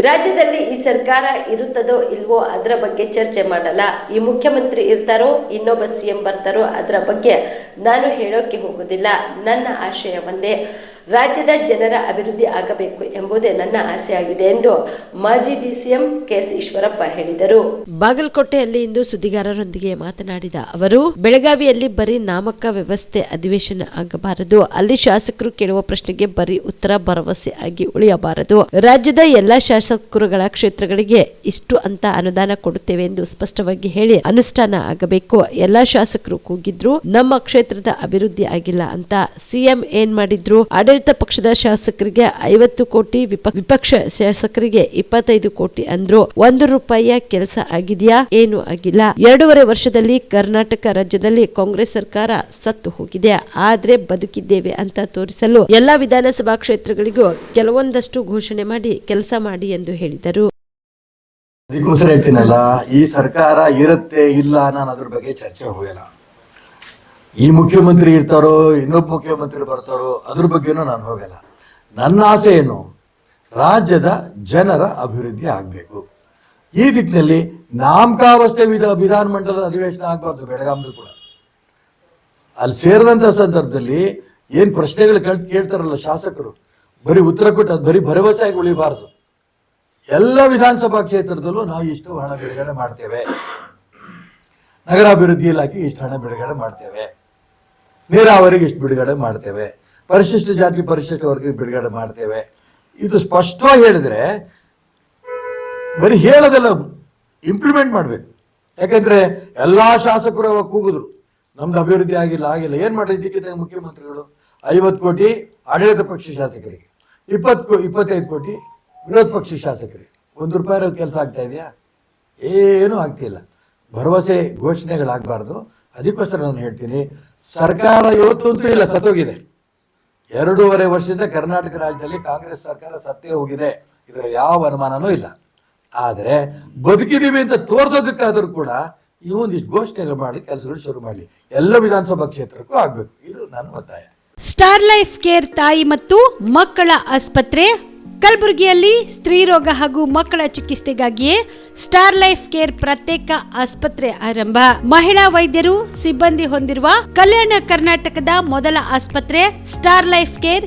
ರಾಜ್ಯದಲ್ಲಿ ಈ ಸರ್ಕಾರ ಇರುತ್ತದೋ ಇಲ್ವೋ ಅದರ ಬಗ್ಗೆ ಚರ್ಚೆ ಮಾಡಲ್ಲ. ಈ ಮುಖ್ಯಮಂತ್ರಿ ಇರ್ತಾರೋ, ಇನ್ನೊಬ್ಬ ಸಿಎಂ ಬರ್ತಾರೋ ಅದರ ಬಗ್ಗೆ ನಾನು ಹೇಳೋಕೆ ಹೋಗೋದಿಲ್ಲ. ನನ್ನ ಆಶಯ ಒಂದೇ ರಾಜ್ಯದ ಜನರ ಅಭಿವೃದ್ಧಿ ಆಗಬೇಕು ಎಂಬುದೇ ನನ್ನ ಆಸೆಯಾಗಿದೆ ಎಂದು ಮಾಜಿ ಡಿಸಿಎಂ ಕೆಎಸ್ ಈಶ್ವರಪ್ಪ ಹೇಳಿದರು. ಬಾಗಲಕೋಟೆಯಲ್ಲಿ ಇಂದು ಸುದ್ದಿಗಾರರೊಂದಿಗೆ ಮಾತನಾಡಿದ ಅವರು, ಬೆಳಗಾವಿಯಲ್ಲಿ ಬರೀ ನಾಮಕ ವ್ಯವಸ್ಥೆ ಅಧಿವೇಶನ ಆಗಬಾರದು. ಅಲ್ಲಿ ಶಾಸಕರು ಕೇಳುವ ಪ್ರಶ್ನೆಗೆ ಬರೀ ಉತ್ತರ ಭರವಸೆ ಆಗಿ ಉಳಿಯಬಾರದು. ರಾಜ್ಯದ ಎಲ್ಲಾ ಶಾಸಕರುಗಳ ಕ್ಷೇತ್ರಗಳಿಗೆ ಇಷ್ಟು ಅಂತ ಅನುದಾನ ಕೊಡುತ್ತೇವೆ ಎಂದು ಸ್ಪಷ್ಟವಾಗಿ ಹೇಳಿ ಅನುಷ್ಠಾನ ಆಗಬೇಕು. ಎಲ್ಲಾ ಶಾಸಕರು ಕೂಗಿದ್ರು, ನಮ್ಮ ಕ್ಷೇತ್ರದ ಅಭಿವೃದ್ಧಿ ಆಗಿಲ್ಲ ಅಂತ ಸಿಎಂ ಏನ್ ಮಾಡಿದ್ರು? ಆಡಳಿತ ಪಕ್ಷದ ಶಾಸಕರಿಗೆ ಐವತ್ತು ಕೋಟಿ, ವಿಪ- ವಿಪಕ್ಷ ಶಾಸಕರಿಗೆ ಇಪ್ಪತ್ತೈದು ಕೋಟಿ ಅಂದ್ರು ಒಂದು ರೂಪಾಯಿಯ ಕೆಲಸ ಆಗಿದೆಯಾ, ಏನು ಆಗಿಲ್ಲ. ಎರಡೂವರೆ ವರ್ಷದಲ್ಲಿ ಕರ್ನಾಟಕ ರಾಜ್ಯದಲ್ಲಿ ಕಾಂಗ್ರೆಸ್ ಸರ್ಕಾರ ಸತ್ತು ಹೋಗಿದೆ. ಆದ್ರೆ ಬದುಕಿದ್ದೇವೆ ಅಂತ ತೋರಿಸಲು ಎಲ್ಲಾ ವಿಧಾನಸಭಾ ಕ್ಷೇತ್ರಗಳಿಗೂ ಕೆಲವೊಂದಷ್ಟು ಘೋಷಣೆ ಮಾಡಿ ಕೆಲಸ ಮಾಡಿ ಎಂದು ಹೇಳಿದರು. ಈ ಸರ್ಕಾರ ಇರುತ್ತೆ ಇಲ್ಲ ನಾನು ಅದ್ರ ಬಗ್ಗೆ ಚರ್ಚೆ ಹೋಗಲ್ಲ. ಈ ಮುಖ್ಯಮಂತ್ರಿ ಇರ್ತಾರೋ, ಇನ್ನೊಬ್ಬ ಮುಖ್ಯಮಂತ್ರಿ ಬರ್ತಾರೋ, ಅದ್ರ ಬಗ್ಗೆನೂ ನಾನು ಹೋಗಲ್ಲ. ನನ್ನ ಆಸೆ ಏನು? ರಾಜ್ಯದ ಜನರ ಅಭಿವೃದ್ಧಿ ಆಗಬೇಕು. ಈ ದಿಕ್ಕಿನಲ್ಲಿ ನಾಮಕಾವಸ್ಥೆ ವಿಧ ವಿಧಾನಮಂಡಲದ ಅಧಿವೇಶನ ಆಗಬಾರ್ದು ಬೆಳಗಾಮದು ಕೂಡ. ಅಲ್ಲಿ ಸೇರಿದಂಥ ಸಂದರ್ಭದಲ್ಲಿ ಏನು ಪ್ರಶ್ನೆಗಳು ಕಂಡು ಕೇಳ್ತಾರಲ್ಲ ಶಾಸಕರು, ಬರೀ ಉತ್ತರ ಕೊಟ್ಟು, ಅದು ಬರೀ ಭರವಸೆಯಾಗಿ ಉಳಿಬಾರ್ದು. ಎಲ್ಲ ವಿಧಾನಸಭಾ ಕ್ಷೇತ್ರದಲ್ಲೂ ನಾವು ಇಷ್ಟು ಹಣ ಬಿಡುಗಡೆ ಮಾಡ್ತೇವೆ. ನಗರಾಭಿವೃದ್ಧಿ ಇಲಾಖೆ ಇಷ್ಟು ಹಣ ಬಿಡುಗಡೆ ಮಾಡ್ತೇವೆ. ನೀರಾವರಿಗೆ ಇಷ್ಟು ಬಿಡುಗಡೆ ಮಾಡ್ತೇವೆ. ಪರಿಶಿಷ್ಟ ಜಾತಿ ಪರಿಶಿಷ್ಟ ವರ್ಗಕ್ಕೆ ಬಿಡುಗಡೆ ಮಾಡ್ತೇವೆ. ಇದು ಸ್ಪಷ್ಟವಾಗಿ ಹೇಳಿದ್ರೆ ಬರೀ ಹೇಳೋದಲ್ಲ ಇಂಪ್ಲಿಮೆಂಟ್ ಮಾಡಬೇಕು. ಯಾಕೆಂದ್ರೆ ಎಲ್ಲಾ ಶಾಸಕರು ಅವಾಗ ಕೂಗಿದ್ರು, ನಮ್ದು ಅಭಿವೃದ್ಧಿ ಆಗಿಲ್ಲ ಆಗಿಲ್ಲ. ಏನ್ ಮಾಡ್ರಿ ಇದಕ್ಕಿಂತ ಮುಖ್ಯಮಂತ್ರಿಗಳು? ಐವತ್ತು ಕೋಟಿ ಆಡಳಿತ ಪಕ್ಷ ಶಾಸಕರಿಗೆ. ಇಪ್ಪತ್ತು ಇಪ್ಪತ್ತೈದು ಕೋಟಿ ವಿರೋಧ ಪಕ್ಷ ಶಾಸಕರಿಗೆ. ಒಂದು ರೂಪಾಯಿ ಕೆಲಸ ಆಗ್ತಾ ಇದೆಯಾ? ಏನೂ ಆಗ್ತಿಲ್ಲ. ಭರವಸೆ ಘೋಷಣೆಗಳಾಗಬಾರ್ದು. ಅದಕ್ಕೋಸ್ಕರ ನಾನು ಹೇಳ್ತೀನಿ ಸರ್ಕಾರ ಇವತ್ತಂತೂ ಇಲ್ಲ, ಸತ್ತೋಗಿದೆ. ಎರಡೂವರೆ ವರ್ಷದಿಂದ ಕರ್ನಾಟಕ ರಾಜ್ಯದಲ್ಲಿ ಕಾಂಗ್ರೆಸ್ ಸರ್ಕಾರ ಸತ್ತೇ ಹೋಗಿದೆ. ಇದರ ಯಾವ ಅನುಮಾನನೂ ಇಲ್ಲ. ಆದರೆ ಬದುಕಿದೀವಿ ಅಂತ ತೋರಿಸೋದಕ್ಕಾದರೂ ಕೂಡ ಈ ಒಂದಿಷ್ಟು ಘೋಷಣೆಗಳು ಮಾಡಿ ಕೆಲಸಗಳು ಶುರು ಮಾಡಲಿ. ಎಲ್ಲ ವಿಧಾನಸಭಾ ಕ್ಷೇತ್ರಕ್ಕೂ ಆಗಬೇಕು. ಇದು ನನ್ನ ಒತ್ತಾಯ. ಸ್ಟಾರ್ ಲೈಫ್ ಕೇರ್ ತಾಯಿ ಮತ್ತು ಮಕ್ಕಳ ಆಸ್ಪತ್ರೆ ಕಲಬುರಗಿಯಲ್ಲಿ ಸ್ತ್ರೀರೋಗ ಹಾಗೂ ಮಕ್ಕಳ ಚಿಕಿತ್ಸೆಗಾಗಿಯೇ ಸ್ಟಾರ್ ಲೈಫ್ ಕೇರ್ ಪ್ರತ್ಯೇಕ ಆಸ್ಪತ್ರೆ ಆರಂಭ. ಮಹಿಳಾ ವೈದ್ಯರು ಸಿಬ್ಬಂದಿ ಹೊಂದಿರುವ ಕಲ್ಯಾಣ ಕರ್ನಾಟಕದ ಮೊದಲ ಆಸ್ಪತ್ರೆ ಸ್ಟಾರ್ ಲೈಫ್ ಕೇರ್